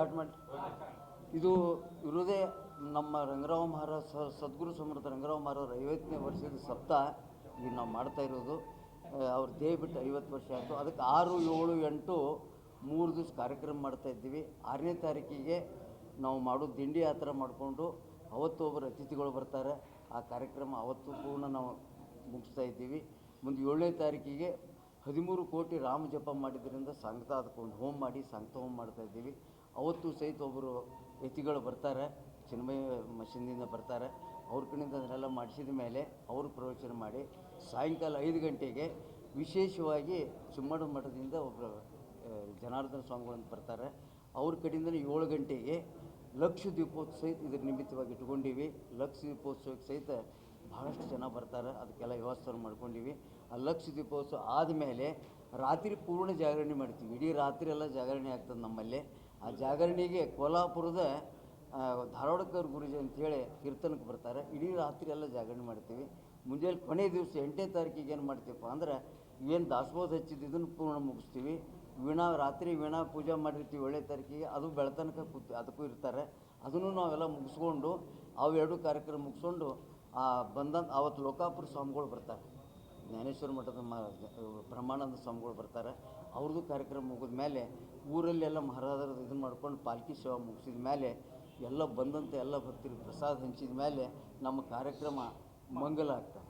Start ಮಾಡಿ. ಇದು ಇರೋದೇ ನಮ್ಮ ರಂಗರಾವ್ ಮಹಾರಾಜ್ ಸರ್, ಸದ್ಗುರು ಸಮರ್ಥ ರಂಗರಾವ್ ಮಹಾರಾಜ್ ಐವತ್ತನೇ ವರ್ಷದ ಸಪ್ತ. ಈಗ ನಾವು ಮಾಡ್ತಾ ಇರೋದು. ಅವ್ರ ದೇಹ ಬಿಟ್ಟು ಐವತ್ತು ವರ್ಷ ಆಯಿತು. ಅದಕ್ಕೆ ಆರು, ಏಳು, ಎಂಟು, ಮೂರು ದಿವಸ ಕಾರ್ಯಕ್ರಮ ಮಾಡ್ತಾ ಇದ್ದೀವಿ. ಆರನೇ ತಾರೀಕಿಗೆ ನಾವು ಮಾಡೋ ದಿಂಡಿ ಯಾತ್ರೆ ಮಾಡಿಕೊಂಡು ಅವತ್ತು ಒಬ್ಬರು ಅತಿಥಿಗಳು ಬರ್ತಾರೆ. ಆ ಕಾರ್ಯಕ್ರಮ ಅವತ್ತು ಪೂರ್ಣ ನಾವು ಮುಗಿಸ್ತಾ ಇದ್ದೀವಿ. ಮುಂದೆ ಏಳನೇ ತಾರೀಕಿಗೆ ಹದಿಮೂರು ಕೋಟಿ ರಾಮ ಜಪ ಮಾಡಿದ್ರಿಂದ ಸಂಗತ ಅದಕ್ಕೊಂದು ಹೋಮ್ ಮಾಡಿ ಸಂಗತ ಹೋಮ್ ಮಾಡ್ತಾ ಇದ್ದೀವಿ. ಅವತ್ತು ಸಹಿತ ಒಬ್ಬರು ಯತಿಗಳು ಬರ್ತಾರೆ ಚಿನ್ಮಯ ಮಷಿನಿಂದ ಬರ್ತಾರೆ. ಅವ್ರ ಕಡೆಯಿಂದ ಅದನ್ನೆಲ್ಲ ಮಾಡಿಸಿದ ಮೇಲೆ ಅವರು ಪ್ರವಚನ ಮಾಡಿ ಸಾಯಂಕಾಲ ಐದು ಗಂಟೆಗೆ ವಿಶೇಷವಾಗಿ ಚಿಮ್ಮಡ ಮಠದಿಂದ ಒಬ್ಬರು ಜನಾರ್ದನ ಸ್ವಾಮಿಗಳು ಅಂತ ಬರ್ತಾರೆ. ಅವ್ರ ಕಡೆಯಿಂದ ಏಳು ಗಂಟೆಗೆ ಲಕ್ಷ ದೀಪೋತ್ಸವ ಸಹಿತ ಇದ್ರ ನಿಮಿತ್ತವಾಗಿ ಇಟ್ಕೊಂಡಿವಿ. ಲಕ್ಷ ದೀಪೋತ್ಸವಕ್ಕೆ ಸಹಿತ ಭಾಳಷ್ಟು ಜನ ಬರ್ತಾರೆ. ಅದಕ್ಕೆಲ್ಲ ವ್ಯವಸ್ಥೆ ಮಾಡ್ಕೊಂಡಿವಿ. ಆ ಲಕ್ಷ ದೀಪೋತ್ಸವ ಆದಮೇಲೆ ರಾತ್ರಿ ಪೂರ್ಣ ಜಾಗರಣೆ ಮಾಡ್ತೀವಿ. ಇಡೀ ರಾತ್ರಿ ಎಲ್ಲ ಜಾಗರಣೆ ಆಗ್ತದೆ ನಮ್ಮಲ್ಲಿ. ಆ ಜಾಗರಣೆಗೆ ಕೋಲ್ಹಾಪುರದ ಧಾರವಾಡಕರ್ ಗುರುಜಿ ಅಂತೇಳಿ ಕೀರ್ತನಕ್ಕೆ ಬರ್ತಾರೆ. ಇಡೀ ರಾತ್ರಿ ಎಲ್ಲ ಜಾಗರಣೆ ಮಾಡ್ತೀವಿ. ಮುಂಜಾನೆ ಕೊನೆ ದಿವಸ ಎಂಟನೇ ತಾರೀಕಿಗೆ ಏನು ಮಾಡ್ತೀವಪ್ಪ ಅಂದ್ರೆ, ಏನು ದಾಸಬೋಧ ಹಚ್ಚಿದ್ದು ಇದನ್ನು ಪೂರ್ಣ ಮುಗಿಸ್ತೀವಿ. ವೀಣಾ, ರಾತ್ರಿ ವೀಣಾ ಪೂಜೆ ಮಾಡಿರ್ತೀವಿ ಒಳ್ಳೆ ತಾರೀಕಿಗೆ. ಅದು ಬೆಳತನಕ ಕೂತ್, ಅದಕ್ಕೂ ಇರ್ತಾರೆ. ಅದನ್ನು ನಾವೆಲ್ಲ ಮುಗಿಸ್ಕೊಂಡು ಅವೆರಡು ಕಾರ್ಯಕ್ರಮ ಮುಗಿಸ್ಕೊಂಡು, ಆ, ಬಂದಂತ, ಅವತ್ತು ಲೋಕಾಪುರ ಸ್ವಾಮಿಗಳು ಬರ್ತಾರೆ. ಜ್ಞಾನೇಶ್ವರ ಮಠದ ಬ್ರಹ್ಮಾನಂದ ಸ್ವಾಮಿಗಳು ಬರ್ತಾರೆ. ಅವ್ರದ್ದು ಕಾರ್ಯಕ್ರಮ ಮುಗಿದ ಮೇಲೆ ಊರಲ್ಲೆಲ್ಲ ಮಹಾರಾಜರ ಇದನ್ನು ಮಾಡ್ಕೊಂಡು ಪಾಲ್ಕಿ ಸೇವೆ ಮುಗಿಸಿದ ಮೇಲೆ ಎಲ್ಲ ಬಂದಂಥ ಎಲ್ಲ ಭಕ್ತರಿಗೆ ಪ್ರಸಾದ ಹಂಚಿದ ಮೇಲೆ ನಮ್ಮ ಕಾರ್ಯಕ್ರಮ ಮಂಗಲ ಆಗ್ತದೆ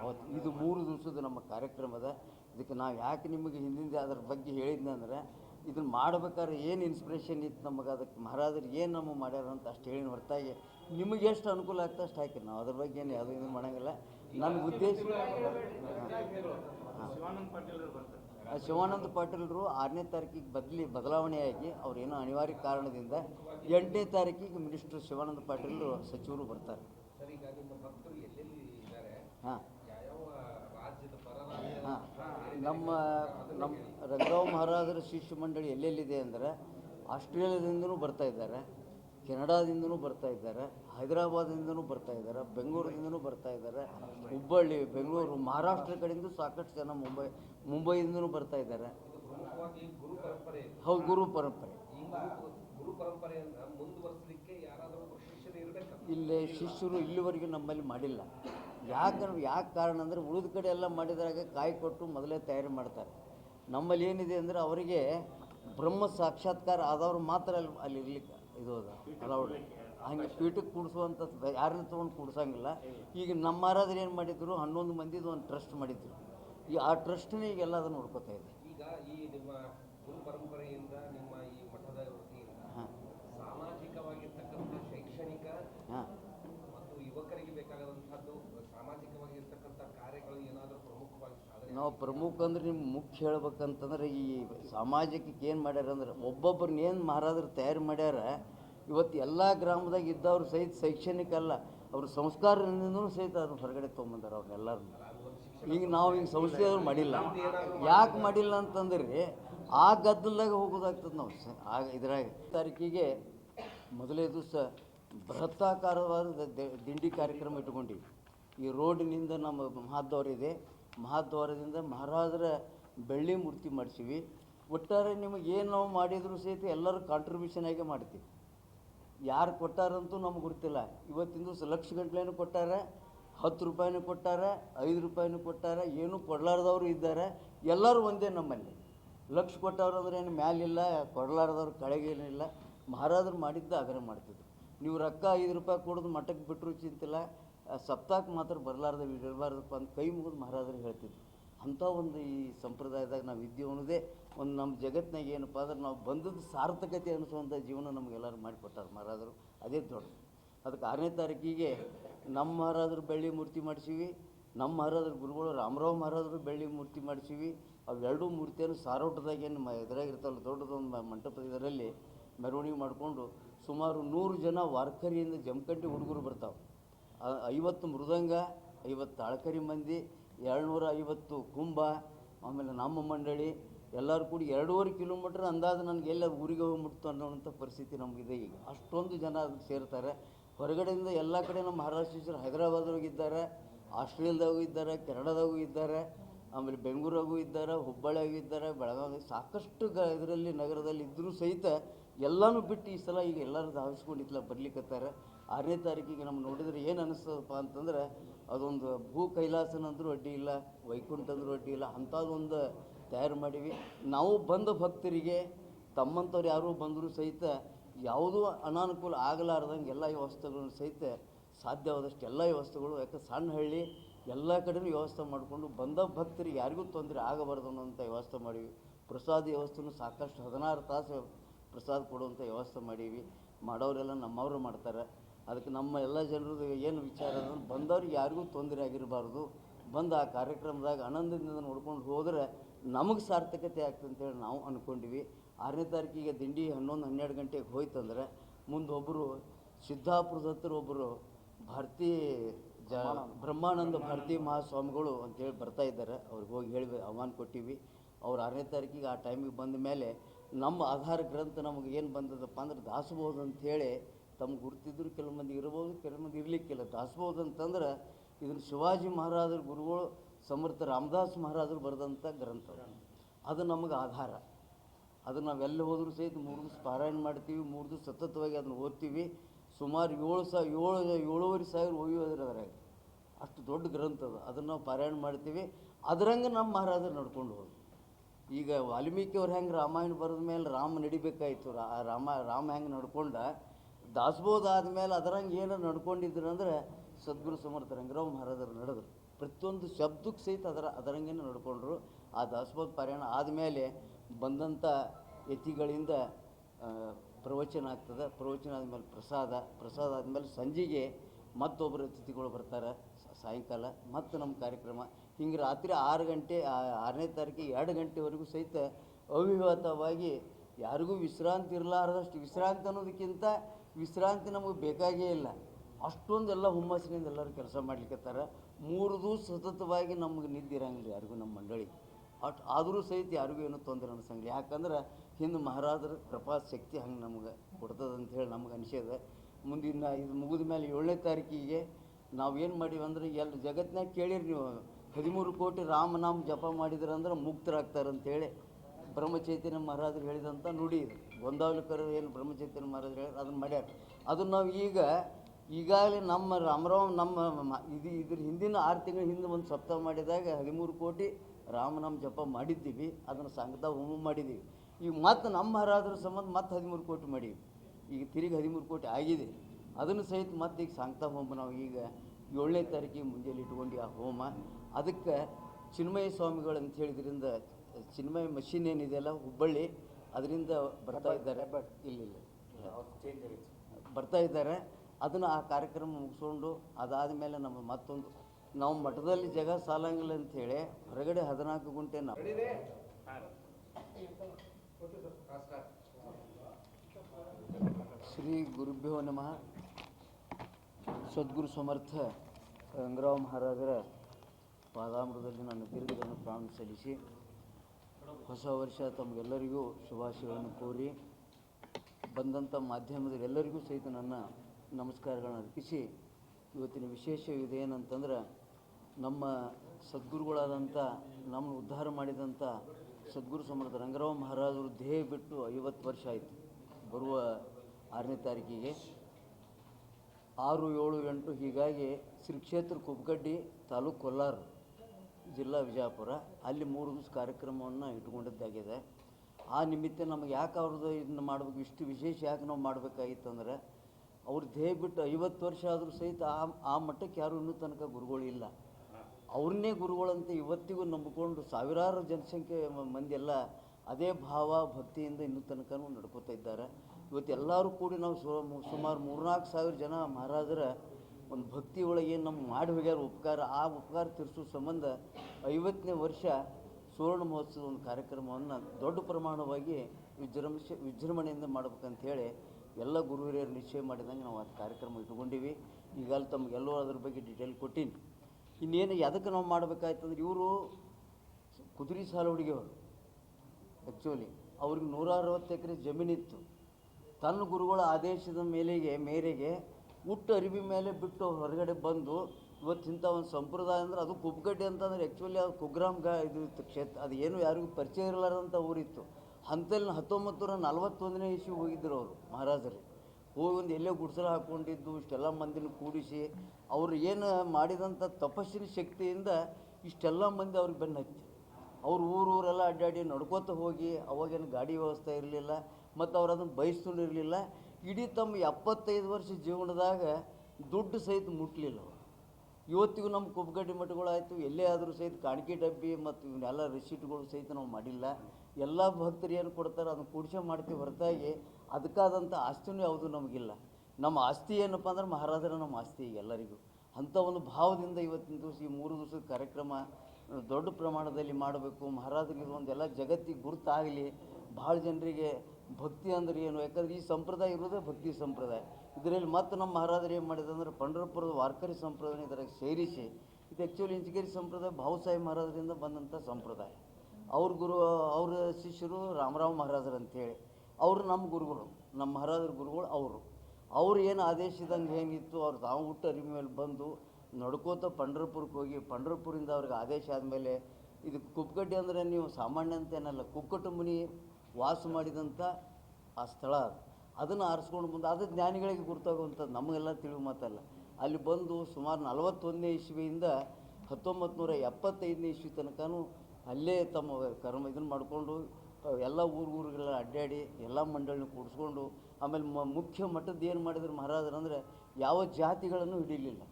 ಅವತ್ತು ಇದು ಮೂರು ದಿವಸದ ನಮ್ಮ ಕಾರ್ಯಕ್ರಮದ ಇದಕ್ಕೆ ನಾವು ಯಾಕೆ ನಿಮಗೆ ಹಿಂದಿಂದ ಅದ್ರ ಬಗ್ಗೆ ಹೇಳಿದ್ನಂದ್ರೆ ಇದನ್ನು ಮಾಡ್ಬೇಕಾದ್ರೆ ಏನು ಇನ್ಸ್ಪಿರೇಷನ್ ಇತ್ತು ನಮಗೆ? ಅದಕ್ಕೆ ಮಹಾರಾಜರು ಏನು ನಮ್ಮ ಮಾಡ್ಯಾರ ಅಂತ ಅಷ್ಟು ಹೇಳಿನ ಹೊರತಾಗಿ ನಿಮಗೆ ಎಷ್ಟು ಅನುಕೂಲ ಆಗ್ತದೆ ಅಷ್ಟು ಹಾಕಿ ನಾವು ಅದ್ರ ಬಗ್ಗೆ ಏನು ಯಾವುದೂ ಇದು ಮಾಡೋಂಗಿಲ್ಲ. ನನ್ನ ಉದ್ದೇಶ ಆ ಶಿವಾನಂದ ಪಾಟೀಲ್ರು ಆರನೇ ತಾರೀಕಿಗೆ ಬದಲಿ ಬದಲಾವಣೆಯಾಗಿ ಅವ್ರೇನೋ ಅನಿವಾರ್ಯ ಕಾರಣದಿಂದ ಎಂಟನೇ ತಾರೀಕಿಗೆ ಮಿನಿಸ್ಟರ್ ಶಿವಾನಂದ ಪಾಟೀಲ್ರು ಸಚಿವರು ಬರ್ತಾರೆ. ಹಾಂ. ಹಾಂ. ನಮ್ಮ ನಮ್ಮ ರಂಗರಾವ್ ಮಹಾರಾಜರ ಶಿಷ್ಯ ಮಂಡಳಿ ಎಲ್ಲೆಲ್ಲಿದೆ ಅಂದರೆ ಆಸ್ಟ್ರೇಲಿಯಾದಿಂದಲೂ ಬರ್ತಾ ಇದ್ದಾರೆ ಕೆನಡಾದಿಂದಲೂ ಬರ್ತಾ ಇದ್ದಾರೆ. ಹೈದರಾಬಾದಿಂದನೂ ಬರ್ತಾ ಇದ್ದಾರೆ ಬೆಂಗಳೂರಿಂದನೂ ಬರ್ತಾ ಇದ್ದಾರೆ. ಹುಬ್ಬಳ್ಳಿ, ಬೆಂಗಳೂರು, ಮಹಾರಾಷ್ಟ್ರ ಕಡೆಯಿಂದ ಸಾಕಷ್ಟು ಜನ ಮುಂಬೈ, ಮುಂಬೈಯಿಂದನೂ ಬರ್ತಾ ಇದ್ದಾರೆ. ಹೌದು, ಗುರು ಪರಂಪರೆ. ಇಲ್ಲಿ ಶಿಷ್ಯರು ಇಲ್ಲಿವರೆಗೂ ನಮ್ಮಲ್ಲಿ ಮಾಡಿಲ್ಲ. ಯಾಕಂದ್ರೆ ಯಾಕೆ ಕಾರಣ ಅಂದರೆ ಉಳಿದ ಕಡೆ ಎಲ್ಲ ಮಾಡಿದಾಗ ಕಾಯಿ ಕೊಟ್ಟು ಮೊದಲೇ ತಯಾರಿ ಮಾಡ್ತಾರೆ. ನಮ್ಮಲ್ಲಿ ಏನಿದೆ ಅಂದರೆ ಅವರಿಗೆ ಬ್ರಹ್ಮ ಸಾಕ್ಷಾತ್ಕಾರ ಆದವರು ಮಾತ್ರ ಅಲ್ಲಿ ಅಲ್ಲಿ ಇರ್ಲಿಕ್ಕೆ ಇದು ಅದ, ಅಲೌಡ್. ಹಂಗೆ ಪೀಠಕ್ಕೆ ಕೂಡಿಸುವಂಥ ಯಾರನ್ನ ತೊಗೊಂಡು ಕೂಡಿಸಂಗಿಲ್ಲ. ಈಗ ನಮ್ಮ ಮಹಾರಾಜರು ಏನು ಮಾಡಿದ್ರು? ಹನ್ನೊಂದು ಮಂದಿದು ಒಂದು ಟ್ರಸ್ಟ್ ಮಾಡಿದ್ರು. ಈ ಆ ಟ್ರಸ್ಟ್ನೇ ಈಗ ಎಲ್ಲ ಅದನ್ನು ನೋಡ್ಕೋತಾ ಇದೆ ಈಗ ಈ ನಿಮ್ಮ ಗುರು ಪರಂಪರೆಯಿಂದ ನಿಮ್ಮ ಈ ಮಠದ ವತಿಯಿಂದ ಹಾಂ. ಸಾಮಾಜಿಕವಾಗಿರ್ತಕ್ಕಂಥ ಶೈಕ್ಷಣಿಕ ಹಾಂ. ಮತ್ತು ಯುವಕರಿಗೆ ಬೇಕಾದಂತಹದ್ದು ಸಾಮಾಜಿಕವಾಗಿರ್ತಕ್ಕಂಥ ಕಾರ್ಯಗಳು ಏನಾದರೂ ಪ್ರಮುಖವಾಗಿ ಸಾಧನೆ ನಾವು ಪ್ರಮುಖ ಅಂದ್ರೆ ನಿಮ್ಗೆ ಮುಖ್ಯ ಹೇಳ್ಬೇಕಂತಂದ್ರೆ ಈ ಸಮಾಜಕ್ಕೆ ಏನು ಮಾಡ್ಯಾರ ಅಂದ್ರೆ ಒಬ್ಬೊಬ್ಬರನ್ನ ಏನು ಮಹಾರಾಜರು ತಯಾರು ಮಾಡ್ಯಾರ ಇವತ್ತು ಎಲ್ಲ ಗ್ರಾಮದಾಗ ಇದ್ದವ್ರು ಸಹಿತ ಶೈಕ್ಷಣಿಕ ಅಲ್ಲ, ಅವ್ರ ಸಂಸ್ಕಾರದಿಂದನೂ ಸಹಿತ ಅದನ್ನ ಹೊರಗಡೆ ತೊಗೊಂಬಂದಾರ ಅವ್ರನ್ನೆಲ್ಲರನ್ನು ಈಗ ನಾವು ಈಗ ಸಂಸ್ಥೆ ಅವ್ರು ಮಾಡಿಲ್ಲ. ಯಾಕೆ ಮಾಡಿಲ್ಲ ಅಂತಂದ್ರೆ, ಆ ಗದ್ದಲದಾಗ ಹೋಗೋದಾಗ್ತದೆ ನಾವು. ಆಗ ಇದ್ರಾಗ ತಾರೀಕಿಗೆ ಮೊದಲೇ ದಿವಸ ಬೃಹತ್ತಾಕಾರವಾದ ದಿಂಡಿ ಕಾರ್ಯಕ್ರಮ ಇಟ್ಕೊಂಡಿವಿ. ಈ ರೋಡಿನಿಂದ ನಮ್ಮ ಮಹಾದ್ವಾರ ಇದೆ ಮಹಾದ್ವಾರದಿಂದ ಮಹಾರಾಜರ ಬೆಳ್ಳಿ ಮೂರ್ತಿ ಮಾಡಿಸಿವಿ. ಒಟ್ಟಾರೆ ನಿಮಗೆ ಏನು ನಾವು ಮಾಡಿದರೂ ಸಹಿತ ಎಲ್ಲರೂ ಕಾಂಟ್ರಿಬ್ಯೂಷನ್ ಆಗಿ ಮಾಡ್ತೀವಿ. ಯಾರು ಕೊಟ್ಟಾರಂತೂ ನಮ್ಗೆ ಗೊತ್ತಿಲ್ಲ. ಇವತ್ತಿನ ದಿವಸ ಲಕ್ಷ ಗಂಟ್ಲೆನೂ ಕೊಟ್ಟಾರೆ, ಹತ್ತು ರೂಪಾಯಿನೂ ಕೊಟ್ಟಾರೆ, ಐದು ರೂಪಾಯಿನೂ ಕೊಟ್ಟಾರೆ, ಏನೂ ಕೊಡಲಾರ್ದವರು ಇದ್ದಾರೆ. ಎಲ್ಲರೂ ಒಂದೇ ನಮ್ಮಲ್ಲಿ. ಲಕ್ಷ ಕೊಟ್ಟವ್ರು ಅಂದ್ರೆ ಏನು ಮ್ಯಾಲಿಲ್ಲ, ಕೊಡಲಾರ್ದವ್ರು ಕೆಳಗೇನಿಲ್ಲ. ಮಹಾರಾಜರು ಮಾಡಿದ್ದು ಆಗ್ರಹ ಮಾಡ್ತಿದ್ರು. ನೀವು ರೊಕ್ಕ ಐದು ರೂಪಾಯಿ ಕೊಡೋದು ಮಠಕ್ಕೆ ಬಿಟ್ಟರು ಚಿಂತಿಲ್ಲ. ಸಪ್ತಾಹಕ್ಕೆ ಮಾತ್ರ ಬರಲಾರ್ದ ಇರಬಾರ್ದಪ್ಪ ಅಂತ ಕೈ ಮುಗಿದು ಮಹಾರಾಜರು ಹೇಳ್ತಿದ್ರು. ಅಂಥ ಒಂದು ಈ ಸಂಪ್ರದಾಯದಾಗ ನಾವು ಇದ್ದೀವಿ ಅನ್ನೋದೇ ಒಂದು ನಮ್ಮ ಜಗತ್ತಿನಾಗ ಏನಪ್ಪ ಅಂದ್ರೆ ನಾವು ಬಂದದ್ದು ಸಾರ್ಥಕತೆ ಅನಿಸುವಂಥ ಜೀವನ ನಮಗೆಲ್ಲರೂ ಮಾಡಿಕೊಟ್ಟಾರೆ ಮಹಾರಾಜರು. ಅದೇ ದೊಡ್ಡದು ಅದಕ್ಕೆ ಆರನೇ ತಾರೀಕಿಗೆ ನಮ್ಮ ಮಹಾರಾಜರು ಬೆಳ್ಳಿ ಮೂರ್ತಿ ಮಾಡಿಸೀವಿ. ನಮ್ಮ ಮಹಾರಾಜರು ಗುರುಗಳು ರಾಮರಾವ್ ಮಹಾರಾಜರು ಬೆಳ್ಳಿ ಮೂರ್ತಿ ಮಾಡಿಸೀವಿ. ಅವೆರಡೂ ಮೂರ್ತಿಯನ್ನು ಸಾರೋಟದಾಗ ಏನು ಇರ್ತಾವಲ್ಲ ದೊಡ್ಡದೊಂದು ಮಂಟಪದ ಇದರಲ್ಲಿ ಮೆರವಣಿಗೆ ಮಾಡಿಕೊಂಡು ಸುಮಾರು ನೂರು ಜನ ವಾರ್ಕರಿಯಿಂದ ಜಮಖಂಡಿ ಹುಡುಗರು ಬರ್ತಾವೆ. ಐವತ್ತು ಮೃದಂಗ, ಐವತ್ತು ತಾಳ್ಕರಿ ಮಂದಿ, ಏಳ್ನೂರ ಐವತ್ತು ಕುಂಭ, ಆಮೇಲೆ ನಮ್ಮ ಮಂಡಳಿ ಎಲ್ಲರೂ ಕೂಡಿ ಎರಡೂವರೆ ಕಿಲೋಮೀಟ್ರ್ ಅಂದಾಜು ನನಗೆ ಎಲ್ಲ ಊರಿಗೆ ಹೋಗಿ ಮುಟ್ತು ಅನ್ನೋವಂಥ ಪರಿಸ್ಥಿತಿ ನಮಗಿದೆ ಈಗ. ಅಷ್ಟೊಂದು ಜನ ಅದಕ್ಕೆ ಸೇರ್ತಾರೆ. ಹೊರಗಡೆಯಿಂದ ಎಲ್ಲ ಕಡೆ ನಮ್ಮ ಮಹಾರಾಷ್ಟ್ರ ಹೈದರಾಬಾದ್ರಾಗ ಇದ್ದಾರೆ, ಆಸ್ಟ್ರೇಲಿಯಾದಾಗೂ ಇದ್ದಾರೆ, ಕೆನಡಾದಾಗೂ ಇದ್ದಾರೆ, ಆಮೇಲೆ ಬೆಂಗಳೂರಾಗೂ ಇದ್ದಾರೆ, ಹುಬ್ಬಳ್ಳಿಯಾಗೂ ಇದ್ದಾರೆ ಬೆಳಗಾವಿ ಸಾಕಷ್ಟು ಗ ಇದರಲ್ಲಿ ನಗರದಲ್ಲಿ ಇದ್ದರೂ ಸಹಿತ ಎಲ್ಲನೂ ಬಿಟ್ಟು ಈ ಸಲ ಈಗ ಎಲ್ಲರೂ ಧಾವಿಸ್ಕೊಂಡಿತ್ತಲ್ಲ ಬರ್ಲಿಕ್ಕತ್ತಾರ ಆರನೇ ತಾರೀಕಿಗೆ ನಮ್ಗೆ ನೋಡಿದ್ರೆ ಏನು ಅನಿಸ್ತದಪ್ಪ ಅಂತಂದ್ರೆ ಅದೊಂದು ಭೂ ಕೈಲಾಸನಂದ್ರೂ ಅಡ್ಡಿ ಇಲ್ಲ ವೈಕುಂಠ ಅಂದ್ರೂ ಅಡ್ಡಿ ಇಲ್ಲ, ಅಂಥದ್ದೊಂದು ತಯಾರು ಮಾಡೀವಿ ನಾವು ಬಂದ ಭಕ್ತರಿಗೆ, ತಮ್ಮಂಥವ್ರು ಯಾರೂ ಬಂದರೂ ಸಹಿತ ಯಾವುದೂ ಅನಾನುಕೂಲ ಆಗಲಾರ್ದಂಗೆ ಎಲ್ಲ ವ್ಯವಸ್ಥೆಗಳನ್ನು ಸಹಿತ ಸಾಧ್ಯವಾದಷ್ಟು ಎಲ್ಲ ವ್ಯವಸ್ಥೆಗಳು, ಯಾಕೆ ಸಣ್ಣ ಹಳ್ಳಿ ಎಲ್ಲ ಕಡೆನೂ ವ್ಯವಸ್ಥೆ ಮಾಡಿಕೊಂಡು ಬಂದ ಭಕ್ತರಿಗೆ ಯಾರಿಗೂ ತೊಂದರೆ ಆಗಬಾರ್ದು ಅನ್ನೋಂಥ ವ್ಯವಸ್ಥೆ ಮಾಡೀವಿ ಪ್ರಸಾದ ವ್ಯವಸ್ಥೆನೂ ಸಾಕಷ್ಟು ಹದಿನಾರು ತಾಸು ಪ್ರಸಾದ ಕೊಡುವಂಥ ವ್ಯವಸ್ಥೆ ಮಾಡೀವಿ ಮಾಡೋರೆಲ್ಲ ನಮ್ಮವರು ಮಾಡ್ತಾರೆ. ಅದಕ್ಕೆ ನಮ್ಮ ಎಲ್ಲ ಜನರದ್ದು ಏನು ವಿಚಾರ ಬಂದವ್ರಿಗೆ ಯಾರಿಗೂ ತೊಂದರೆ ಆಗಿರಬಾರ್ದು. ಬಂದು ಆ ಕಾರ್ಯಕ್ರಮದಾಗ ಆನಂದದಿಂದ ನೋಡ್ಕೊಂಡು ಹೋದರೆ ನಮಗೆ ಸಾರ್ಥಕತೆ ಆಗ್ತದೆ ಅಂತೇಳಿ ನಾವು ಅಂದ್ಕೊಂಡ್ವಿ ಆರನೇ ತಾರೀಕಿಗೆ ದಿಂಡಿ ಹನ್ನೊಂದು ಹನ್ನೆರಡು ಗಂಟೆಗೆ ಹೋಯ್ತಂದ್ರೆ ಮುಂದೆ ಒಬ್ಬರು ಸಿದ್ದಾಪುರದ ಹತ್ರ ಒಬ್ಬರು ಭಾರತೀ ಜ ಬ್ರಹ್ಮಾನಂದ ಭಾರತೀ ಮಹಾಸ್ವಾಮಿಗಳು ಅಂತೇಳಿ ಬರ್ತಾ ಇದ್ದಾರೆ. ಅವ್ರಿಗೆ ಹೋಗಿ ಹೇಳಿ ಆಹ್ವಾನ ಕೊಟ್ಟಿವಿ. ಅವ್ರು ಆರನೇ ತಾರೀಕಿಗೆ ಆ ಟೈಮಿಗೆ ಬಂದ ಮೇಲೆ ನಮ್ಮ ಆಧಾರ ಗ್ರಂಥ ನಮಗೆ ಏನು ಬಂದದಪ್ಪ ಅಂದ್ರೆ ದಾಸ್ಬೋದು ಅಂತ ಹೇಳಿ ತಮ್ಗೆ ಗುರ್ತಿದ್ರು ಕೆಲವು ಮಂದಿ ಇರ್ಬೋದು, ಕೆಲವು ಮಂದಿ ಇರಲಿಕ್ಕಿಲ್ಲ. ದಾಸಬಹುದು ಅಂತಂದ್ರೆ ಇದನ್ನು ಶಿವಾಜಿ ಮಹಾರಾಜರ ಗುರುಗಳು ಸಮರ್ಥ ರಾಮದಾಸ್ ಮಹಾರಾಜರು ಬರೆದಂಥ ಗ್ರಂಥ ಅದು. ನಮಗೆ ಆಧಾರ. ಅದು ನಾವೆಲ್ಲ ಹೋದರೂ ಸಹಿತ ಮೂರು ದಿವಸ ಪಾರಾಯಣ ಮಾಡ್ತೀವಿ, ಮೂರು ದಿವಸ ಸತತವಾಗಿ ಅದನ್ನು ಓದ್ತೀವಿ. ಸುಮಾರು ಏಳು ಸಾವಿರ ಏಳು, ಏಳುವರೆ ಸಾವಿರ ಓಯೋದ್ರ ಅದ್ರಾಗ ಅಷ್ಟು ದೊಡ್ಡ ಗ್ರಂಥ ಅದು. ಅದನ್ನು ನಾವು ಪಾರಾಯಣ ಮಾಡ್ತೀವಿ. ಅದರಂಗೆ ನಮ್ಮ ಮಹಾರಾಜರು ನಡ್ಕೊಂಡು ಹೋದ್ರು. ಈಗ ವಾಲ್ಮೀಕಿ ಅವ್ರು ಹೆಂಗೆ ರಾಮಾಯಣ ಬರೆದ ಮೇಲೆ ರಾಮ ನಡಿಬೇಕಾಯಿತು. ರಾಮ ರಾಮ ಹೆಂಗೆ ನಡ್ಕೊಂಡ ದಾಸಬೋಧ ಆದಮೇಲೆ ಅದರಂಗೆ ಏನೋ ನಡ್ಕೊಂಡಿದ್ರು ಅಂದ್ರೆ ಸದ್ಗುರು ಸಮರ್ಥ ರಂಗರಾವ್ ಮಹಾರಾಜರು ನಡೆದ್ರು. ಪ್ರತಿಯೊಂದು ಶಬ್ದಕ್ಕೆ ಸಹಿತ ಅದರ ಅದರಂಗೇನೆ ನಡ್ಕೊಂಡ್ರು. ಆ ದಾಸಬೋಧ ಪಾರಾಯಣ ಆದಮೇಲೆ ಬಂದಂಥ ಯತಿಗಳಿಂದ ಪ್ರವಚನ ಆಗ್ತದೆ. ಪ್ರವಚನ ಆದಮೇಲೆ ಪ್ರಸಾದ. ಪ್ರಸಾದ ಆದಮೇಲೆ ಸಂಜೆಗೆ ಮತ್ತೊಬ್ಬರು ಅತಿಥಿಗಳು ಬರ್ತಾರೆ. ಸಾಯಂಕಾಲ ಮತ್ತು ನಮ್ಮ ಕಾರ್ಯಕ್ರಮ. ಹಿಂಗೆ ರಾತ್ರಿ ಆರು ಗಂಟೆ ಆರನೇ ತಾರೀಕಿಗೆ ಎರಡು ಗಂಟೆವರೆಗೂ ಸಹಿತ ಅವಿವಾತವಾಗಿ ಯಾರಿಗೂ ವಿಶ್ರಾಂತಿ ಇರಲಾರದಷ್ಟು, ವಿಶ್ರಾಂತಿ ಅನ್ನೋದಕ್ಕಿಂತ ವಿಶ್ರಾಂತಿ ನಮಗೆ ಬೇಕಾಗೇ ಇಲ್ಲ. ಅಷ್ಟೊಂದೆಲ್ಲ ಹುಮ್ಮಸ್ಸಿನಿಂದ ಎಲ್ಲರೂ ಕೆಲಸ ಮಾಡ್ಲಿಕ್ಕತ್ತಾರ ಮೂರು ದಿವಸ ಸತತವಾಗಿ ನಮಗೆ ನಿದ್ದೆ ಇರಂಗಿಲ್ಲ ಯಾರಿಗೂ ನಮ್ಮ ಮಂಡಳಿ. ಅಟ್ ಆದರೂ ಸಹಿತ ಯಾರಿಗೂ ಏನೂ ತೊಂದರೆ ಅನಿಸಂಗಿಲ್ಲ. ಯಾಕಂದ್ರೆ ಹಿಂದೆ ಮಹಾರಾಜರ ಕೃಪಾ ಶಕ್ತಿ ಹಂಗೆ ನಮ್ಗೆ ಕೊಡ್ತದೆ ಹೇಳಿ ನಮ್ಗೆ ಅನಿಸ್ಯದ. ಮುಂದಿನ ಇದು ಮುಗಿದ ಮೇಲೆ ಏಳನೇ ತಾರೀಕಿಗೆ ನಾವು ಏನು ಮಾಡೀವಿ ಅಂದ್ರೆ ಎಲ್ಲ ಜಗತ್ತಿನಾಗ ಕೇಳಿರಿ ನೀವು. ಹದಿಮೂರು ಕೋಟಿ ರಾಮನಾಮ ಜಪ ಮಾಡಿದ್ರೆ ಅಂದ್ರೆ ಮುಕ್ತರಾಗ್ತಾರೆ ಅಂತೇಳಿ ಬ್ರಹ್ಮಚೈತನ್ಯ ಮಹಾರಾಜರು ಹೇಳಿದಂಥ ನುಡಿ ಇದು. ಗೊಂದಾವಲಿಕರು ಏನು ಬ್ರಹ್ಮಚೈತನ್ಯ ಮಹಾರಾಜರು ಹೇಳಿದ್ರು ಅದನ್ನು ಮಾಡ್ಯಾರ. ಅದನ್ನು ನಾವು ಈಗ ಈಗಾಗಲೇ ನಮ್ಮ ರಾಮರಾವ್ ನಮ್ಮ ಇದು ಇದ್ರ ಹಿಂದಿನ ಆರು ತಿಂಗಳ ಹಿಂದೆ ಒಂದು ಸಪ್ತಾಹ ಮಾಡಿದಾಗ ಹದಿಮೂರು ಕೋಟಿ ರಾಮನಾಮ ಜಪ ಮಾಡಿದ್ದೀವಿ. ಅದನ್ನು ಸಂಗತ ಹೋಮ ಮಾಡಿದ್ದೀವಿ. ಈಗ ಮತ್ತೆ ನಮ್ಮ ಹರಾದ್ರ ಸಂಬಂಧ ಮತ್ತೆ ಹದಿಮೂರು ಕೋಟಿ ಮಾಡೀವಿ. ಈಗ ತಿರುಗಿ ಹದಿಮೂರು ಕೋಟಿ ಆಗಿದೆ. ಅದನ್ನು ಸಹಿತ ಮತ್ತೆ ಈಗ ಸಾಂಗ್ತಾ ಹೋಮ ನಾವು ಈಗ ಏಳನೇ ತಾರೀಕಿಗೆ ಮುಂಜಾನೆ ಇಟ್ಕೊಂಡು ಆ ಹೋಮ. ಅದಕ್ಕೆ ಚಿನ್ಮಯ ಸ್ವಾಮಿಗಳು ಅಂತ ಹೇಳಿದ್ರಿಂದ ಚಿನ್ಮಯ ಮಷಿನ್ ಏನಿದೆಯಲ್ಲ ಹುಬ್ಬಳ್ಳಿ ಅದರಿಂದ ಬರ್ತಾ ಇದ್ದಾರೆ. ಇಲ್ಲ ಇಲ್ಲ ಬರ್ತಾ ಇದ್ದಾರೆ. ಅದನ್ನು ಆ ಕಾರ್ಯಕ್ರಮ ಮುಗಿಸ್ಕೊಂಡು ಅದಾದ ಮೇಲೆ ನಮ್ಮ ಮತ್ತೊಂದು ನಾವು ಮಠದಲ್ಲಿ ಜಗ ಸಾಲಂಗಿಲ್ಲ ಅಂಥೇಳಿ ಹೊರಗಡೆ ಹದಿನಾಲ್ಕು ಗುಂಟೆ ನಾವು ಶ್ರೀ ಗುರುಭ್ಯೋ ನಮಃ. ಸದ್ಗುರು ಸಮರ್ಥ ರಂಗರಾವ್ ಮಹಾರಾಜರ ಪಾದಾಮೃತದಲ್ಲಿ ನನ್ನ ದೀರ್ಘವನ್ನು ಪ್ರಾಣ ಸಲ್ಲಿಸಿ ಹೊಸ ವರ್ಷ ತಮಗೆಲ್ಲರಿಗೂ ಶುಭಾಶಯವನ್ನು ಕೋರಿ ಬಂದಂಥ ಮಾಧ್ಯಮದ ಎಲ್ಲರಿಗೂ ಸಹಿತ ನನ್ನ ನಮಸ್ಕಾರಗಳನ್ನು ಅರ್ಪಿಸಿ, ಇವತ್ತಿನ ವಿಶೇಷ ಇದೇನಂತಂದ್ರೆ ನಮ್ಮ ಸದ್ಗುರುಗಳಾದಂಥ ನಮ್ಮನ್ನು ಉದ್ಧಾರ ಮಾಡಿದಂಥ ಸದ್ಗುರು ಸಮರ್ಥ ರಂಗರಾವ್ ಮಹಾರಾಜರು ದೇಹ ಬಿಟ್ಟು ಐವತ್ತು ವರ್ಷ ಆಯಿತು. ಬರುವ ಆರನೇ ತಾರೀಕಿಗೆ. ಆರು, ಏಳು, ಎಂಟು, ಹೀಗಾಗಿ ಶ್ರೀ ಕ್ಷೇತ್ರ ಕುಬ್ಗಡ್ಡಿ ತಾಲೂಕು ಕೊಲ್ಲಾರ ಜಿಲ್ಲಾ ವಿಜಯಪುರ ಅಲ್ಲಿ ಮೂರು ದಿವಸ ಕಾರ್ಯಕ್ರಮವನ್ನು ಇಟ್ಕೊಂಡಿದ್ದಾಗಿದೆ ಆ ನಿಮಿತ್ತ ನಮಗೆ ಯಾಕೆ ಅವ್ರದ್ದು ಇದನ್ನ ಮಾಡಬೇಕು, ಇಷ್ಟು ವಿಶೇಷ ಯಾಕೆ ನಾವು ಮಾಡಬೇಕಾಗಿತ್ತಂದ್ರೆ ಅವ್ರ ದೇಹ ಬಿಟ್ಟು ಐವತ್ತು ವರ್ಷ ಆದರೂ ಸಹಿತ ಆ ಆ ಮಟ್ಟಕ್ಕೆ ಯಾರು ಇನ್ನೂ ತನಕ ಗುರುಗಳು ಇಲ್ಲ. ಅವ್ರನ್ನೇ ಗುರುಗಳಂತೆ ಇವತ್ತಿಗೂ ನಂಬಿಕೊಂಡು ಸಾವಿರಾರು ಜನಸಂಖ್ಯೆ ಮ- ಮಂದಿ ಎಲ್ಲ ಅದೇ ಭಾವ, ಭಕ್ತಿಯಿಂದ ಇನ್ನೂ ತನಕನೂ ನಡ್ಕೋತಾ ಇದ್ದಾರೆ. ಇವತ್ತೆಲ್ಲರೂ ಕೂಡಿ ನಾವು ಸುಮಾರು ಮೂರ್ನಾಲ್ಕು ಸಾವಿರ ಜನ ಮಹಾರಾಜರ ಒಂದು ಭಕ್ತಿ ಒಳಗೆ ನಮ್ಗೆ ಮಾಡಿ ಹೋಗ್ಯಾರ ಉಪಕಾರ. ಆ ಉಪಕಾರ ತೀರಿಸೋ ಸಂಬಂಧ ಐವತ್ತನೇ ವರ್ಷ ಸುವರ್ಣ ಮಹೋತ್ಸವದ ಒಂದು ಕಾರ್ಯಕ್ರಮವನ್ನು ದೊಡ್ಡ ಪ್ರಮಾಣವಾಗಿ ವಿಜೃಂಭ, ವಿಜೃಂಭಣೆಯಿಂದ ಮಾಡ್ಬೇಕಂತ ಹೇಳಿ ಎಲ್ಲ ಗುರು ಹಿರಿಯರು ನಿಶ್ಚಯ ಮಾಡಿದಂಗೆ ನಾವು ಅದು ಕಾರ್ಯಕ್ರಮ ಇಟ್ಕೊಂಡಿವಿ. ಈಗಲ್ಲಿ ತಮಗೆಲ್ಲರೂ ಅದ್ರ ಬಗ್ಗೆ ಡೀಟೇಲ್ ಕೊಟ್ಟೀನಿ. ಇನ್ನೇನು ಎದಕ್ಕೆ ನಾವು ಮಾಡ್ಬೇಕಾಯ್ತಂದ್ರೆ ಇವರು ಕುದುರೆ ಸಾಲ ಹುಡುಗಿಯವರು. ಆ್ಯಕ್ಚುಲಿ ಅವ್ರಿಗೆ ನೂರ ಅರವತ್ತು ಎಕರೆ ಜಮೀನಿತ್ತು ತನ್ನ ಗುರುಗಳ ಆದೇಶದ ಮೇಲೆಗೆ, ಮೇರೆಗೆ ಹುಟ್ಟು ಅರಿವಿ ಮೇಲೆ ಬಿಟ್ಟು ಹೊರಗಡೆ ಬಂದು ಇವತ್ತಿಂಥ ಒಂದು ಸಂಪ್ರದಾಯ ಅಂದ್ರೆ ಅದು ಕುಬ್ಗಡ್ಡೆ ಅಂತಂದ್ರೆ ಆ್ಯಕ್ಚುಲಿ ಅದು ಕುಗ್ರಾಮ್ ಗಾ ಇದು ಕ್ಷೇತ್ರ ಅದು ಏನು ಯಾರಿಗೂ ಪರಿಚಯ ಇರಲಾರ್ದಂಥ ಊರಿತ್ತು. ಅಂಥಲ್ಲಿ ಹತ್ತೊಂಬತ್ತು ನೂರ ನಲ್ವತ್ತೊಂದನೇ ಇಸ್ವಿ ಹೋಗಿದ್ದರು ಅವರು, ಮಹಾರಾಜರು. ಹೋಗಿ ಒಂದು ಎಲ್ಲೇ ಗುಡ್ಸಲ ಹಾಕ್ಕೊಂಡಿದ್ದು ಇಷ್ಟೆಲ್ಲ ಮಂದಿನ ಕೂಡಿಸಿ, ಅವರು ಏನು ಮಾಡಿದಂಥ ತಪಸ್ಸಿನ ಶಕ್ತಿಯಿಂದ ಇಷ್ಟೆಲ್ಲ ಮಂದಿ ಅವ್ರಿಗೆ ಬೆನ್ನ ಅವ್ರು ಊರು ಊರೆಲ್ಲ ಅಡ್ಡಾಡಿ ನಡ್ಕೋತ ಹೋಗಿ, ಅವಾಗೇನು ಗಾಡಿ ವ್ಯವಸ್ಥೆ ಇರಲಿಲ್ಲ, ಮತ್ತು ಅವ್ರು ಅದನ್ನು ಇರಲಿಲ್ಲ. ಇಡೀ ತಮ್ಮ ಎಪ್ಪತ್ತೈದು ವರ್ಷ ಜೀವನದಾಗ ದುಡ್ಡು ಸಹಿತ ಮುಟ್ಲಿಲ್ಲ ಅವರು. ಇವತ್ತಿಗೂ ನಮ್ಮ ಕುಬ್ಗಡ್ಡಿ ಮಠಗಳಾಯಿತು, ಎಲ್ಲೇ ಆದರೂ ಸಹಿತ ಕಾಣಿಕೆ ಡಬ್ಬಿ ಮತ್ತು ಇವನ್ನೆಲ್ಲ ರಿಸೀಟ್ಗಳು ಸಹಿತ ನಾವು ಮಾಡಿಲ್ಲ. ಎಲ್ಲ ಭಕ್ತರು ಏನು ಕೊಡ್ತಾರೆ ಅದನ್ನು ಕೂಡಿಸೇ ಮಾಡ್ತೀವಿ ಹೊರತಾಗಿ. ಅದಕ್ಕಾದಂಥ ಆಸ್ತಿನೂ ಯಾವುದು ನಮಗಿಲ್ಲ. ನಮ್ಮ ಆಸ್ತಿ ಏನಪ್ಪ ಅಂದ್ರೆ ಮಹಾರಾಜರ ನಮ್ಮ ಆಸ್ತಿ ಎಲ್ಲರಿಗೂ. ಅಂಥ ಒಂದು ಭಾವದಿಂದ ಇವತ್ತಿನ ದಿವಸ ಈ ಮೂರು ದಿವಸದ ಕಾರ್ಯಕ್ರಮ ದೊಡ್ಡ ಪ್ರಮಾಣದಲ್ಲಿ ಮಾಡಬೇಕು. ಮಹಾರಾಜರಿಗೆ ಒಂದೆಲ್ಲ ಜಗತ್ತಿಗೆ ಗುರುತಾಗಲಿ. ಭಾಳ ಜನರಿಗೆ ಭಕ್ತಿ ಅಂದ್ರೆ ಏನು? ಯಾಕಂದ್ರೆ ಈ ಸಂಪ್ರದಾಯ ಇರೋದೇ ಭಕ್ತಿ ಸಂಪ್ರದಾಯ. ಇದರಲ್ಲಿ ಮತ್ತೆ ನಮ್ಮ ಮಹಾರಾಜರು ಏನು ಮಾಡಿದಂದ್ರೆ ಪಂಡರಪುರದ ವಾರ್ಕರಿ ಸಂಪ್ರದಾಯ ಇದರಾಗ ಸೇರಿಸಿ, ಇದು ಆ್ಯಕ್ಚುಲಿ ಇಂಚಗೇರಿ ಸಂಪ್ರದಾಯ ಭಾವಸಾಹಿ ಮಹಾರಾಜರಿಂದ ಬಂದಂಥ ಸಂಪ್ರದಾಯ. ಅವ್ರ ಗುರು, ಅವ್ರ ಶಿಷ್ಯರು ರಾಮರಾವ್ ಮಹಾರಾಜರು ಅಂಥೇಳಿ. ಅವರು ನಮ್ಮ ಗುರುಗಳು, ನಮ್ಮ ಮಹಾರಾಜರ ಗುರುಗಳು ಅವರು. ಅವ್ರು ಏನು ಆದೇಶದಂಗೆ ಹೇಗಿತ್ತು, ಅವ್ರು ತಾವು ಹುಟ್ಟು ಅರಿವಿ ಮೇಲೆ ಬಂದು ನಡ್ಕೋತ ಪಂಡರಪುರಕ್ಕೆ ಹೋಗಿ ಪಂಡರಪುರಿಂದ ಅವ್ರಿಗೆ ಆದೇಶ ಆದಮೇಲೆ ಇದು ಕುಪ್ಪಗಡ್ಡೆ ಅಂದರೆ ನೀವು ಸಾಮಾನ್ಯ ಅಂತ ಏನಲ್ಲ, ಕುಕ್ಕಟ್ಟು ಮುನಿ ವಾಸ ಮಾಡಿದಂಥ ಆ ಸ್ಥಳ ಅದು. ಅದನ್ನು ಆರಿಸ್ಕೊಂಡು ಬಂದು, ಅದು ಜ್ಞಾನಿಗಳಿಗೆ ಗುರುತಾಗುವಂಥದ್ದು, ನಮಗೆಲ್ಲ ತಿಳಿವು ಮಾತಲ್ಲ. ಅಲ್ಲಿ ಬಂದು ಸುಮಾರು ನಲವತ್ತೊಂದನೇ ಇಸ್ವಿಯಿಂದ ಹತ್ತೊಂಬತ್ತು ನೂರ ಎಪ್ಪತ್ತೈದನೇ ಇಸ್ವಿ ತನಕನೂ ಅಲ್ಲೇ ತಮ್ಮ ಕರ್ಮ ಇದನ್ನು ಮಾಡಿಕೊಂಡು ಎಲ್ಲ ಊರು ಊರುಗೆಲ್ಲ ಅಡ್ಡಾಡಿ ಎಲ್ಲ ಮಂಡಳಿನ ಕೂಡಿಸ್ಕೊಂಡು ಆಮೇಲೆ ಮ ಮುಖ್ಯ ಮಟ್ಟದ್ದು ಏನು ಮಾಡಿದ್ರು ಮಹಾರಾಜರು ಅಂದರೆ ಯಾವ ಜಾತಿಗಳನ್ನು ಹಿಡಿಯಲಿಲ್ಲ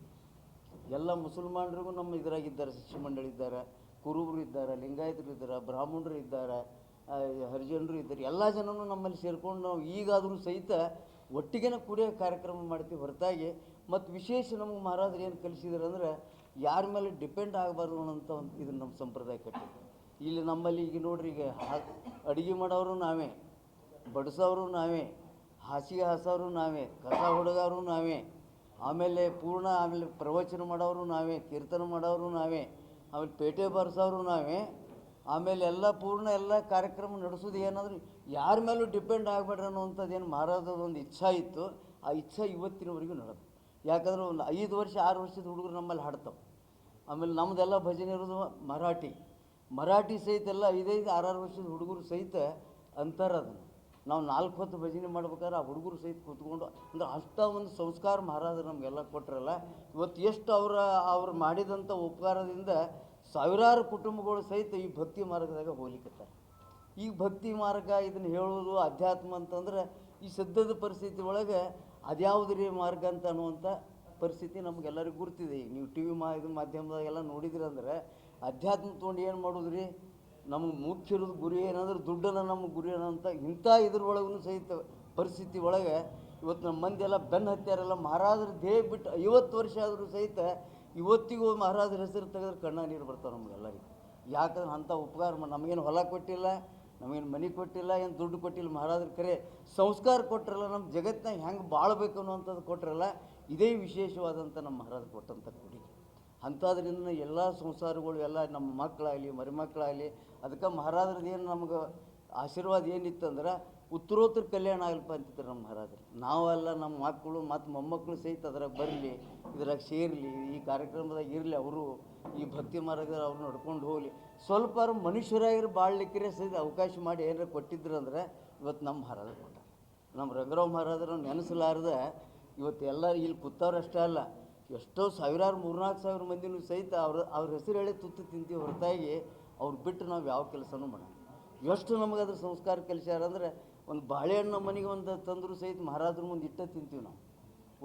ಎಲ್ಲ ಮುಸಲ್ಮಾನರಿಗೂ ನಮ್ಮ ಇದರಾಗಿದ್ದಾರೆ ಶಿಷ್ಯ ಮಂಡಳಿ ಇದ್ದಾರೆ, ಕುರುಬರು ಇದ್ದಾರೆ, ಲಿಂಗಾಯತರು ಇದ್ದಾರೆ, ಬ್ರಾಹ್ಮಣರು ಇದ್ದಾರೆ ಹರಿಜನರು ಇದ್ದಾರೆ, ಎಲ್ಲ ಜನನು ನಮ್ಮಲ್ಲಿ ಸೇರ್ಕೊಂಡು ನಾವು ಈಗಾದರೂ ಸಹಿತ ಒಟ್ಟಿಗೆನ ಕೂಡಿಯೋ ಕಾರ್ಯಕ್ರಮ ಮಾಡ್ತೀವಿ ಹೊರತಾಗಿ. ಮತ್ತು ವಿಶೇಷ ನಮಗೆ ಮಹಾರಾಜರು ಏನು ಕಲಿಸಿದ್ರು ಅಂದರೆ ಯಾರ ಮೇಲೆ ಡಿಪೆಂಡ್ ಆಗಬಾರ್ದು ಅನ್ನೋಂಥ ಒಂದು ಇದನ್ನು ನಮ್ಮ ಸಂಪ್ರದಾಯ ಕಟ್ಟಿದ್ದು ಇಲ್ಲಿ ನಮ್ಮಲ್ಲಿ ಈಗ ನೋಡ್ರಿ ಈಗ ಅಡುಗೆ ಮಾಡೋರು ನಾವೇ, ಬಡಿಸೋರು ನಾವೇ, ಹಾಸಿಗೆ ಹಾಸೋರು ನಾವೇ, ಕಸ ಹುಡುಗರು ನಾವೇ, ಆಮೇಲೆ ಪೂರ್ಣ ಆಮೇಲೆ ಪ್ರವಚನ ಮಾಡೋರು ನಾವೇ, ಕೀರ್ತನ ಮಾಡೋರು ನಾವೇ, ಆಮೇಲೆ ಪೇಟೆ ಬರ್ಸೋರು ನಾವೇ, ಆಮೇಲೆ ಎಲ್ಲ ಪೂರ್ಣ ಎಲ್ಲ ಕಾರ್ಯಕ್ರಮ ನಡೆಸೋದು ಏನಾದರೂ, ಯಾರ ಮೇಲೂ ಡಿಪೆಂಡ್ ಆಗಬೇಡ್ರಿ ಅನ್ನೋವಂಥದ್ದು ಏನು ಮಹಾರಾಜದ ಒಂದು ಇಚ್ಛಾ ಇತ್ತು. ಆ ಇಚ್ಛಾ ಇವತ್ತಿನವರೆಗೂ ನಡೆದು ಯಾಕಂದ್ರೆ ಒಂದು ಐದು ವರ್ಷ, ಆರು ವರ್ಷದ ಹುಡುಗರು ನಮ್ಮಲ್ಲಿ ಹಾಡ್ತಾವೆ. ಆಮೇಲೆ ನಮ್ಮದೆಲ್ಲ ಭಜನೆ ಇರೋದು ಮರಾಠಿ. ಮರಾಠಿ ಸಹಿತ ಎಲ್ಲ ಐದೈದು, ಆರಾರು ವರ್ಷದ ಹುಡುಗರು ಸಹಿತ ಅಂತಾರೆ ಅದನ್ನು. ನಾವು ನಾಲ್ಕು ಹೊತ್ತು ಭಜನೆ ಮಾಡ್ಬೇಕಾದ್ರೆ ಆ ಹುಡುಗರು ಸಹಿತ ಕೂತ್ಕೊಂಡು, ಅಂದ್ರೆ ಅಷ್ಟ ಒಂದು ಸಂಸ್ಕಾರ ಮಹಾರಾಜರು ನಮಗೆಲ್ಲ ಕೊಟ್ಟರಲ್ಲ ಇವತ್ತು ಎಷ್ಟು ಅವರ, ಅವ್ರು ಮಾಡಿದಂಥ ಉಪಕಾರದಿಂದ ಸಾವಿರಾರು ಕುಟುಂಬಗಳು ಸಹಿತ ಈ ಭಕ್ತಿ ಮಾರ್ಗದಾಗ ಹೋಲಿಕತ್ತಾರೆ ಈ ಭಕ್ತಿ ಮಾರ್ಗ ಇದನ್ನು ಹೇಳೋದು ಅಧ್ಯಾತ್ಮ ಅಂತಂದ್ರೆ ಈ ಸದ್ಯದ ಪರಿಸ್ಥಿತಿ ಒಳಗೆ ಅದ್ಯಾವುದ್ರಿ ಮಾರ್ಗ ಅಂತ ಅನ್ನುವಂಥ ಪರಿಸ್ಥಿತಿ ನಮಗೆಲ್ಲರಿಗೂ ಗುರ್ತಿದೆ. ಈಗ ನೀವು ಟಿ ವಿ ಮಾ, ಇದು ಮಾಧ್ಯಮದಾಗೆಲ್ಲ ನೋಡಿದ್ರಿ ಅಂದ್ರೆ ಅಧ್ಯಾತ್ಮ ತೊಗೊಂಡು ಏನು ಮಾಡೋದು ರೀ ನಮಗೆ ಮುಖ್ಯ ಇರೋದು ಗುರಿ ಏನಂದ್ರೆ ದುಡ್ಡನ್ನು ನಮ್ಮ ಗುರಿ ಅಂತ ಇಂಥ ಇದ್ರೊಳಗೂ ಸಹಿತ ಪರಿಸ್ಥಿತಿ ಒಳಗೆ ಇವತ್ತು ನಮ್ಮ ಮಂದಿ ಎಲ್ಲ ಬೆನ್ನು ಹತ್ಯಾರಲ್ಲ ಮಹಾರಾಜರ ದೇಹ ಬಿಟ್ಟು ಐವತ್ತು ವರ್ಷ ಆದರೂ ಸಹಿತ ಇವತ್ತಿಗೂ ಮಹಾರಾಜರ ಹೆಸರು ತೆಗೆದ್ರೆ ಕಣ್ಣ ನೀರು ಬರ್ತಾವೆ ನಮಗೆಲ್ಲರಿಗೂ. ಯಾಕಂದ್ರೆ ಅಂಥ ಉಪಕಾರ ನಮಗೇನು ಹೊಲ ಕೊಟ್ಟಿಲ್ಲ, ನಮಗೇನು ಮನೆ ಕೊಟ್ಟಿಲ್ಲ, ಏನು ದುಡ್ಡು ಕೊಟ್ಟಿಲ್ಲ ಮಹಾರಾಜರು ಕರೆ ಸಂಸ್ಕಾರ ಕೊಟ್ಟರಲ್ಲ ನಮ್ಮ ಜಗತ್ತಿನಾಗ ಹೆಂಗೆ ಬಾಳ್ಬೇಕು ಅನ್ನುವಂಥದ್ದು ಕೊಟ್ಟರಲ್ಲ ಇದೇ ವಿಶೇಷವಾದಂಥ ನಮ್ಮ ಮಹಾರಾಜ ಕೊಟ್ಟಂಥ ಕೊಡುಗೆ. ಅಂಥದ್ರಿಂದ ಎಲ್ಲ ಸಂಸಾರಗಳು, ಎಲ್ಲ ನಮ್ಮ ಮಕ್ಕಳಾಗಲಿ, ಮರಿಮಕ್ಕಳಾಗಲಿ, ಅದಕ್ಕೆ ಮಹಾರಾಜರದ್ದು ಏನು ನಮ್ಗೆ ಆಶೀರ್ವಾದ ಏನಿತ್ತಂದ್ರೆ ಉತ್ತರೋತ್ತರ ಕಲ್ಯಾಣ ಆಗಲ್ಪ ಅಂತಿದ್ರು ನಮ್ಮ ಮಹಾರಾಜರು. ನಾವೆಲ್ಲ ನಮ್ಮ ಮಕ್ಕಳು ಮತ್ತು ಮೊಮ್ಮಕ್ಕಳು ಸಹಿತ ಅದ್ರಾಗ ಬರಲಿ, ಇದ್ರಾಗ ಸೇರಲಿ, ಈ ಕಾರ್ಯಕ್ರಮದಾಗ ಇರಲಿ, ಅವರು ಈ ಭಕ್ತಿ ಮಾರ್ಗದಲ್ಲಿ ಅವ್ರು ನಡ್ಕೊಂಡು ಹೋಗಲಿ. ಸ್ವಲ್ಪ ಮನುಷ್ಯರಾಗಿರೋ ಬಾಳ್ಲಿಕ್ಕೆ ಸಹಿತ ಅವಕಾಶ ಮಾಡಿ ಏನಾರು ಕೊಟ್ಟಿದ್ರು ಅಂದ್ರೆ ಇವತ್ತು ನಮ್ಮ ಮಹಾರಾಜರು ಕೊಟ್ಟಾರೆ. ನಮ್ಮ ರಂಗರಾವ್ ಮಹಾರಾಜರು ನೆನೆಸಲಾರ್ದ ಇವತ್ತು ಎಲ್ಲ ಇಲ್ಲಿ ಕೂತವ್ರಷ್ಟೇ ಅಲ್ಲ ಎಷ್ಟೋ ಸಾವಿರಾರು, ಮೂರ್ನಾಲ್ಕು ಸಾವಿರ ಮಂದಿನೂ ಸಹಿತ ಅವ್ರ ಅವ್ರ ಹೆಸರು ಹೇಳಿ ತುತ್ತು ತಿಂತೀವಿ ಹೊರತಾಗಿ, ಅವ್ರು ಬಿಟ್ಟು ನಾವು ಯಾವ ಕೆಲಸನೂ ಮಾಡೋಣ ಎಷ್ಟು ನಮಗೆ ಅದ್ರ ಸಂಸ್ಕಾರ ಕೆಲಸ ಅಂದರೆ ಒಂದು ಬಾಳೆಹಣ್ಣು ಮನೆಗೆ ಒಂದು ತಂದರೂ ಸಹಿತ ಮಹಾರಾಜರ ಮುಂದೆ ಇಟ್ಟ ತಿಂತೀವಿ ನಾವು.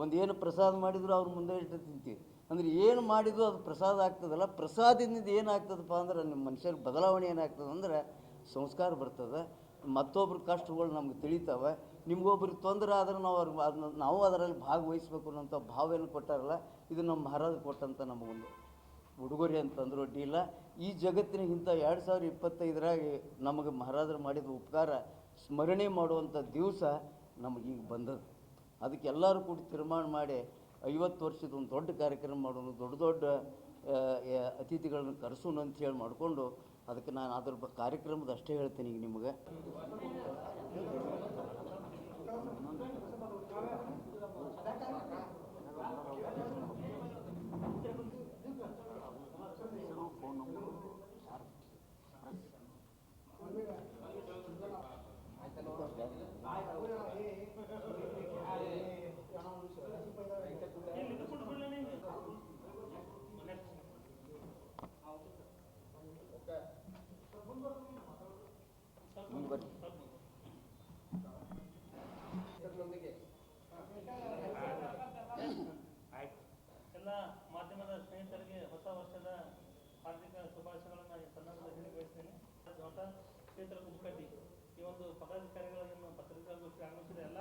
ಒಂದು ಏನು ಪ್ರಸಾದ ಮಾಡಿದ್ರು ಅವ್ರ ಮುಂದೆ ಇಟ್ಟು ತಿಂತೀವಿ. ಅಂದ್ರೆ ಏನು ಮಾಡಿದ್ರು ಅದು ಪ್ರಸಾದ ಆಗ್ತದಲ್ಲ ಪ್ರಸಾದದಿಂದ ಏನಾಗ್ತದಪ್ಪ ಅಂದ್ರೆ ನಿಮ್ಮ ಮನುಷ್ಯರ ಬದಲಾವಣೆ ಏನಾಗ್ತದೆ ಅಂದರೆ ಸಂಸ್ಕಾರ ಬರ್ತದೆ, ಮತ್ತೊಬ್ರ ಕಷ್ಟಗಳು ನಮ್ಗೆ ತಿಳಿತಾವೆ, ನಿಮಗೊಬ್ರಿಗೆ ತೊಂದರೆ ಆದ್ರೆ ನಾವು ಅವ್ರಿಗೆ ಅದನ್ನ ನಾವು ಅದರಲ್ಲಿ ಭಾಗವಹಿಸ್ಬೇಕು ಅನ್ನೋಂಥ ಭಾವನೆ ಕೊಟ್ಟಾರಲ್ಲ ಇದು ನಮ್ಮ ಮಹಾರಾಜ ಕೊಟ್ಟಂಥ ನಮಗೊಂದು ಉಡುಗೊರೆ ಅಂತಂದ್ರೆ ಅಡ್ಡಿಲ್ಲ ಈ ಜಗತ್ತಿನ ಇಂಥ ಎರಡು ಸಾವಿರ ಇಪ್ಪತ್ತೈದರಾಗ ನಮಗೆ ಮಹಾರಾಜರು ಮಾಡಿದ ಉಪಕಾರ, ಸ್ಮರಣೆ ಮಾಡುವಂಥ ದಿವಸ ನಮಗೀಗ ಬಂದದ್ದು. ಅದಕ್ಕೆ ಎಲ್ಲರೂ ಕೂಡ ತೀರ್ಮಾನ ಮಾಡಿ ಐವತ್ತು ವರ್ಷದ ಒಂದು ದೊಡ್ಡ ಕಾರ್ಯಕ್ರಮ ಮಾಡೋಣ, ದೊಡ್ಡ ದೊಡ್ಡ ಅತಿಥಿಗಳನ್ನ ಕರೆಸೋಣ ಅಂತ ಹೇಳಿ ಮಾಡಿಕೊಂಡು ಅದಕ್ಕೆ ನಾನು ಅದ್ರ ಬ, ಕಾರ್ಯಕ್ರಮದ ಅಷ್ಟೇ ಹೇಳ್ತೀನಿ ಈಗ ನಿಮಗೆ. ಮಠ ಕ್ಷೇತ್ರ ಕುಮಕಟ್ಟಿ ಈ ಒಂದು ಪದಾಧಿಕಾರಿಗಳನ್ನು ಪತ್ರಿಕಾಗೋಷ್ಠಿ ಆಗಮಿಸಿದ ಎಲ್ಲ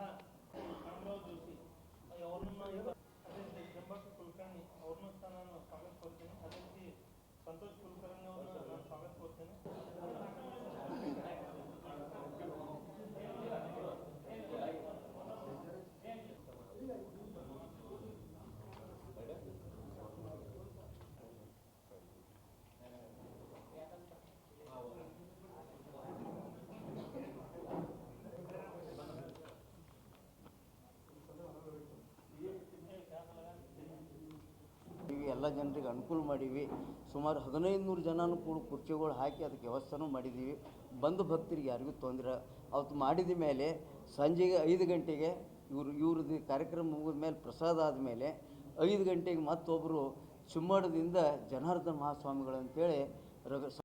ಎಲ್ಲ ಜನರಿಗೆ ಅನುಕೂಲ ಮಾಡೀವಿ ಸುಮಾರು ಹದಿನೈದು ನೂರು ಜನನೂ ಕೂಡ ಕುರ್ಚಿಗಳು ಹಾಕಿ ಅದಕ್ಕೆ ವ್ಯವಸ್ಥೆನೂ ಮಾಡಿದ್ದೀವಿ. ಬಂದು ಭಕ್ತರಿಗೆ ಯಾರಿಗೂ ತೊಂದರೆ ಅವತ್ತು ಮಾಡಿದ ಮೇಲೆ ಸಂಜೆಗೆ ಐದು ಗಂಟೆಗೆ ಇವರು, ಇವ್ರದ್ದು ಕಾರ್ಯಕ್ರಮ ಮುಗಿದ ಮೇಲೆ ಪ್ರಸಾದ ಆದಮೇಲೆ ಐದು ಗಂಟೆಗೆ ಮತ್ತೊಬ್ಬರು ಚುಮ್ಮಡದಿಂದ ಜನಾರ್ದನ ಮಹಾಸ್ವಾಮಿಗಳು ಅಂತೇಳಿ